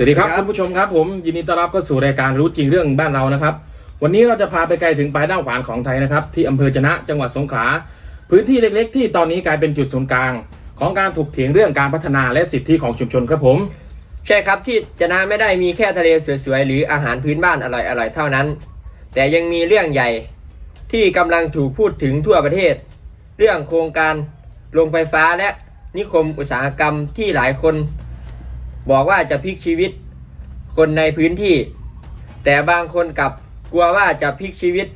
สวัสดีครับคุณผู้ชมครับผมยินดีต้อนรับเข้าสู่รายการรู้จริงเรื่องบ้านเรานะครับ วันนี้เราจะพาไปไกลถึงปลายด้านขวานของไทยนะครับ ที่อำเภอจนะจังหวัดสงขลาพื้นที่เล็กๆ ที่ตอนนี้กลายเป็นจุดศูนย์กลาง ของการถกเถียงเรื่องการพัฒนาและสิทธิของชุมชนครับผม ใช่ครับที่จนาไม่ได้มีแค่ทะเลสวยๆหรืออาหารพื้นบ้านอร่อยๆเท่านั้น แต่ยังมีเรื่องใหญ่ ที่กำลังถูกพูดถึงทั่วประเทศ เรื่องโครงการโรงไฟฟ้าและนิคมอุตสาหกรรมที่หลายคน บอกว่าจะพลิกชีวิตคนในพื้นที่ แต่บางคนกลับกลัวว่าจะพลิกชีวิต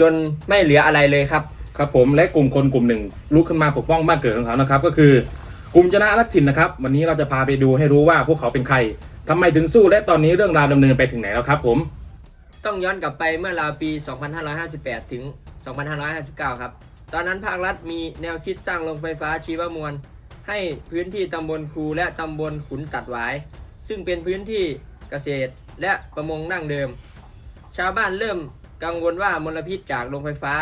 จนไม่เหลืออะไรเลยครับ ครับผมและกลุ่มคนกลุ่มหนึ่งลุกขึ้นมาปกป้องบ้านเกิดของเขานะครับ ก็คือกลุ่มจนะรักถิ่นนะครับ วันนี้เราจะพาไปดูให้รู้ว่าพวกเขาเป็นใครทำไมถึงสู้และตอนนี้เรื่องราวดำเนินไปถึงไหนแล้วครับ ผม ต้องย้อนกลับไปเมื่อราวปี 2558 ถึง 2559 ครับ ตอนนั้นภาครัฐมีแนวคิดสร้างโรงไฟฟ้าชีวมวล ให้พื้นที่ตำบลคูและตำบลขุนตัดหวาย ซึ่งเป็นพื้นที่เกษตรและประมงดั้งเดิม ชาวบ้านเริ่มกังวลว่ามลพิษจากโรงไฟฟ้า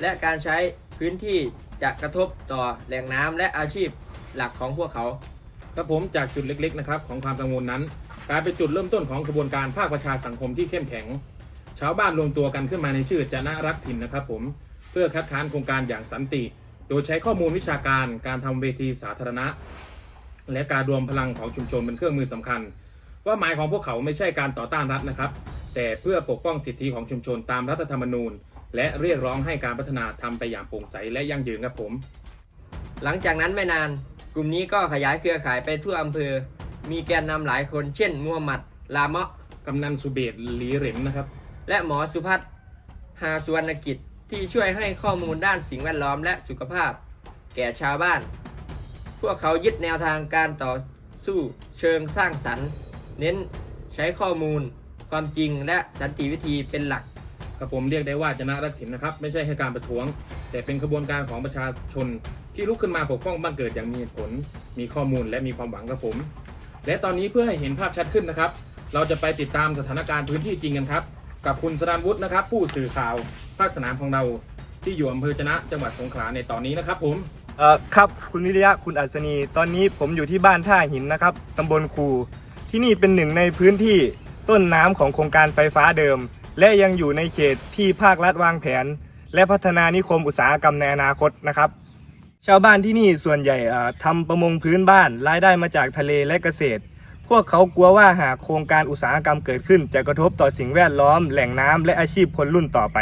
และการใช้พื้นที่จะกระทบต่อแหล่งน้ำและอาชีพหลักของพวกเขาครับผมจากจุดเล็กๆนะครับของความกังวลนั้นกลายเป็นจุดเริ่มต้นของกระบวนการภาคประชาสังคมที่เข้มแข็ง ชาวบ้านรวมตัวกันขึ้นมาในชื่อจนะรักถิ่นนะครับผมเพื่อคัดค้านโครงการอย่างสันติ โดยใช้ข้อมูลวิชาการการทำเวทีสาธารณะ และการรวมพลังของชุมชนเป็นเครื่องมือสำคัญ ว่าหมายของพวกเขาไม่ใช่การต่อต้านรัฐนะครับ แต่เพื่อปกป้องสิทธิของชุมชนตามรัฐธรรมนูญ และเรียกร้องให้การพัฒนาทำไปอย่างโปร่งใสและยั่งยืนครับผม หลังจากนั้นไม่นาน กลุ่มนี้ก็ขยายเครือข่ายไปทั่วอำเภอ มีแกนนำหลายคนเช่นมูฮัมหมัดลามะกำนันสุเบศหลีเหรนนะครับ และหมอสุพัฒน์หาสุวรรณกิจ ที่ช่วยให้ข้อมูลด้านสิ่งแวดล้อมและสุขภาพ แก่ชาวบ้าน พวกเขายึดแนวทางการต่อสู้เชิงสร้างสรรค์ เน้นใช้ข้อมูล ความจริงและสันติวิธีเป็นหลักครับผมเรียกได้ว่าจนะรักถิ่นนะครับ ไม่ใช่แค่การประท้วง แต่เป็นขบวนการของประชาชน ที่ลุกขึ้นมาปกป้องบ้านเกิดอย่างมีเหตุผล มีข้อมูลและมีความหวังครับผม และตอนนี้เพื่อให้เห็นภาพชัดขึ้นนะครับ เราจะไปติดตามสถานการณ์พื้นที่จริงกันครับ กับคุณสรานวุฒินะครับ ผู้สื่อข่าว ภาคสนามของเราที่อยู่อำเภอจนะจังหวัดสงขลาในตอนนี้นะครับผม เอ่อครับคุณวิริยะคุณอัศนี ตอนนี้ผมอยู่ที่บ้านท่าหินนะครับตำบลคูที่นี่เป็นหนึ่งในพื้นที่ต้นน้ำของโครงการไฟฟ้าเดิม และยังอยู่ในเขตที่ภาครัฐวางแผน และพัฒนานิคมอุตสาหกรรมในอนาคตนะครับ ชาวบ้านที่นี่ส่วนใหญ่เอ่อทำประมงพื้นบ้านรายได้มาจากทะเลและเกษตร พวกเขากลัวว่าหากโครงการอุตสาหกรรมเกิดขึ้น จะกระทบต่อสิ่งแวดล้อมแหล่งน้ำและอาชีพคนรุ่นต่อไป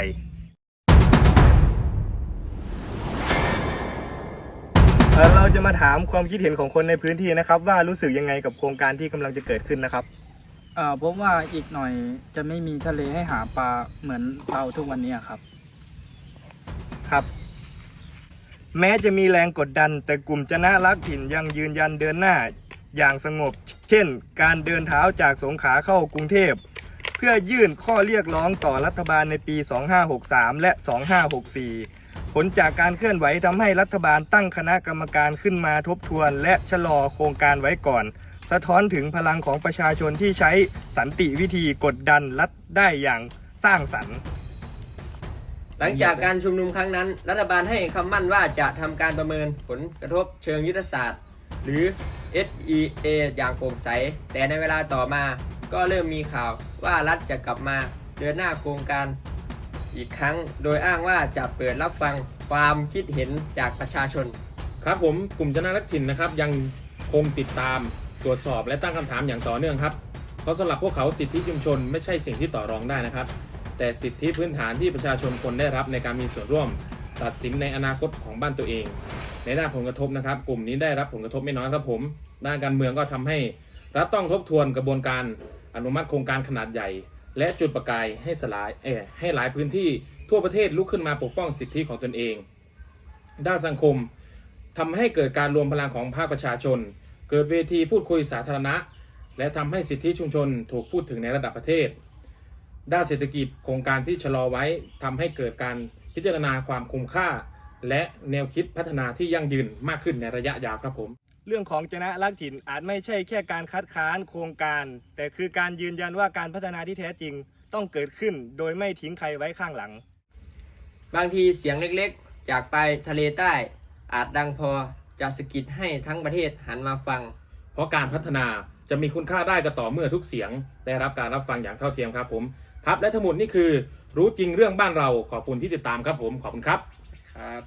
เอ่อเราจะมาถามความคิดเห็นของคนในพื้นที่นะครับ ว่ารู้สึกยังไงกับโครงการที่กำลังจะเกิดขึ้นนะครับ เอ่อผมว่าอีกหน่อยจะไม่มีทะเลให้หาปลาเหมือนเราทุกวันนี้ครับ ครับ แม้จะมีแรงกดดัน แต่กลุ่มจนะรักถิ่นยังยืนยันเดินหน้าอย่างสงบ เช่น การเดินเท้าจากสงขลาเข้ากรุงเทพ เพื่อยื่นข้อเรียกร้องต่อรัฐบาลในปี 2563 และ 2564 ผลจากการเคลื่อนไหวทำให้รัฐบาลตั้งคณะกรรมการขึ้นมาทบทวน และชะลอโครงการไว้ก่อน สะท้อนถึงพลังของประชาชนที่ใช้สันติวิธีกดดันรัฐได้อย่างสร้างสรรค์ หลังจากการชุมนุมครั้งนั้น รัฐบาลให้คำมั่นว่าจะทำการประเมินผลกระทบเชิงยุทธศาสตร์ หรือ SEA อย่างโปร่งใส แต่ในเวลาต่อมาก็เริ่มมีข่าวว่ารัฐจะกลับมาเดินหน้าโครงการ อีกครั้งโดยอ้างว่าจะเปิดรับฟังความคิดเห็นจากประชาชน ครับผมกลุ่มจนะรักถิ่นนะครับ ยังคงติดตามตรวจสอบและตั้งคำถามอย่างต่อเนื่องครับเพราะสำหรับพวกเขาสิทธิชุมชนไม่ใช่สิ่งที่ต่อรองได้นะครับ แต่สิทธิพื้นฐานที่ประชาชนควรได้รับในการมีส่วนร่วม ตัดสินในอนาคตของบ้านตัวเอง ในด้านผลกระทบนะครับ กลุ่มนี้ได้รับผลกระทบไม่น้อยครับผม ด้านการเมืองก็ทำให้รัฐต้องทบทวนกระบวนการอนุมัติโครงการขนาดใหญ่ และจุดประกายให้สลายเอให้หลายพื้นที่ทั่วประเทศลุกขึ้นมาปกป้องสิทธิของตนเอง ด้านสังคมทำให้เกิดการรวมพลังของภาคประชาชน เกิดเวทีพูดคุยสาธารณะ และทำให้สิทธิชุมชนถูกพูดถึงในระดับประเทศ ด้านเศรษฐกิจโครงการที่ชะลอไว้ทำให้เกิดการพิจารณาความคุ้มค่า และแนวคิดพัฒนาที่ยั่งยืนมากขึ้นในระยะยาวครับผม เรื่องของจนะรักถิ่นอาจไม่ใช่แค่การคัดค้านโครงการ แต่คือการยืนยันว่าการพัฒนาที่แท้จริงต้องเกิดขึ้นโดยไม่ทิ้งใครไว้ข้างหลัง บางทีเสียงเล็กๆ จากปลายทะเลใต้ อาจดังพอจะสะกิดให้ทั้งประเทศหันมาฟัง เพราะการพัฒนาจะมีคุณค่าได้ก็ต่อเมื่อทุกเสียง ได้รับการรับฟังอย่างเท่าเทียมครับผมครับและทั้งหมดนี่คือรู้จริงเรื่องบ้านเราขอบคุณที่ติดตามครับผมขอบคุณครับครับ